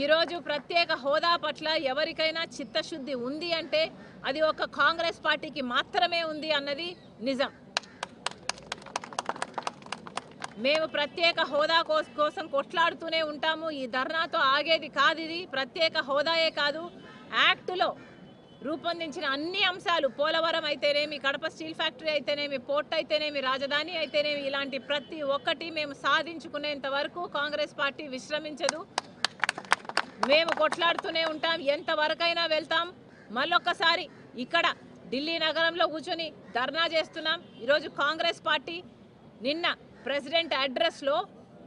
ఈరోజు ప్రత్యేక హోదా పట్ల ఎవరికైనా చిత్తశుద్ధి ఉంది అంటే అది ఒక కాంగ్రెస్ పార్టీకి మాత్రమే ఉంది అన్నది నిజం. మేము ప్రత్యేక హోదా కోసం కొట్లాడుతూనే ఉంటాము. ఈ ధర్నాతో ఆగేది కాదు ఇది. ప్రత్యేక హోదాయే కాదు. యాక్టులో రూపొందించిన అన్ని అంశాలు పోలవరం అయితేనేమి కడప స్టీల్ ఫ్యాక్టరీ అయితేనేమి పోర్ట్ అయితేనేమి రాజధాని అయితేనేమి ఇలాంటి ప్రతి ఒక్కటి మేము సాధించుకునేంత వరకు కాంగ్రెస్ పార్టీ విశ్రమించదు. మేము కొట్లాడుతూనే ఉంటాం ఎంతవరకైనా వెళ్తాం. మళ్ళొక్కసారి ఇక్కడ ఢిల్లీ నగరంలో కూర్చొని ధర్నా చేస్తున్నాం. ఈరోజు కాంగ్రెస్ పార్టీ నిన్న ప్రెసిడెంట్ అడ్రస్లో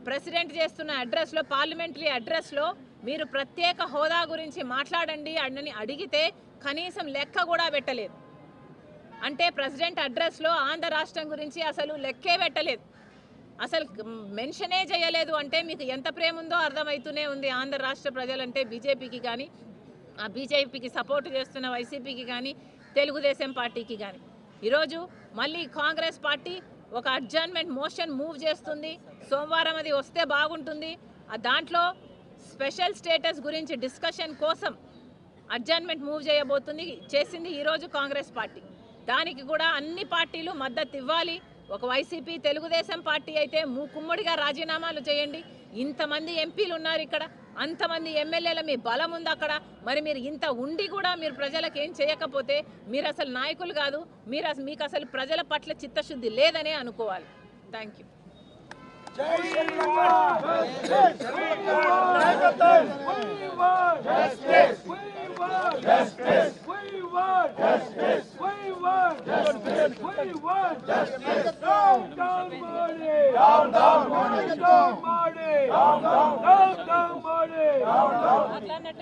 ప్రెసిడెంట్ చేస్తున్న అడ్రస్లో పార్లమెంటరీ అడ్రస్లో మీరు ప్రత్యేక హోదా గురించి మాట్లాడండి అని అడిగితే కనీసం లెక్క కూడా పెట్టలేదు. అంటే ప్రెసిడెంట్ అడ్రస్లో ఆంధ్ర రాష్ట్రం గురించి అసలు లెక్కే పెట్టలేదు. అసలు మెన్షనే చేయలేదు అంటే మీకు ఎంత ప్రేమ ఉందో అర్థమవుతూనే ఉంది. ఆంధ్ర రాష్ట్ర ప్రజలంటే బీజేపీకి కానీ ఆ బీజేపీకి సపోర్ట్ చేస్తున్న వైసీపీకి కానీ తెలుగుదేశం పార్టీకి కానీ ఈరోజు మళ్ళీ కాంగ్రెస్ పార్టీ ఒక అడ్జర్న్మెంట్ మోషన్ మూవ్ చేస్తుంది. సోమవారం అది వస్తే బాగుంటుంది. ఆ దాంట్లో స్పెషల్ స్టేటస్ గురించి డిస్కషన్ కోసం అడ్జర్న్మెంట్ మూవ్ చేయబోతుంది చేసింది ఈరోజు కాంగ్రెస్ పార్టీ. దానికి కూడా అన్ని పార్టీలు మద్దతు ఇవ్వాలి. ఒక వైసీపీ తెలుగుదేశం పార్టీ అయితే మూకుమ్మడిగా రాజీనామాలు చేయండి ఇంతమంది ఎంపీలు ఉన్నారు ఇక్కడ అంతమంది ఎమ్మెల్యేల మీ బలం ఉంది అక్కడ మరి మీరు ఇంత ఉండి కూడా మీరు ప్రజలకు ఏం చేయకపోతే మీరు అసలు నాయకులు కాదు మీరు మీకు అసలు ప్రజల పట్ల చిత్తశుద్ధి లేదనే అనుకోవాలి thank you We want justice. justice. We want justice. Down, down, money. Down, down, money. Down, money. Down, down, money. Down, down. Down, down.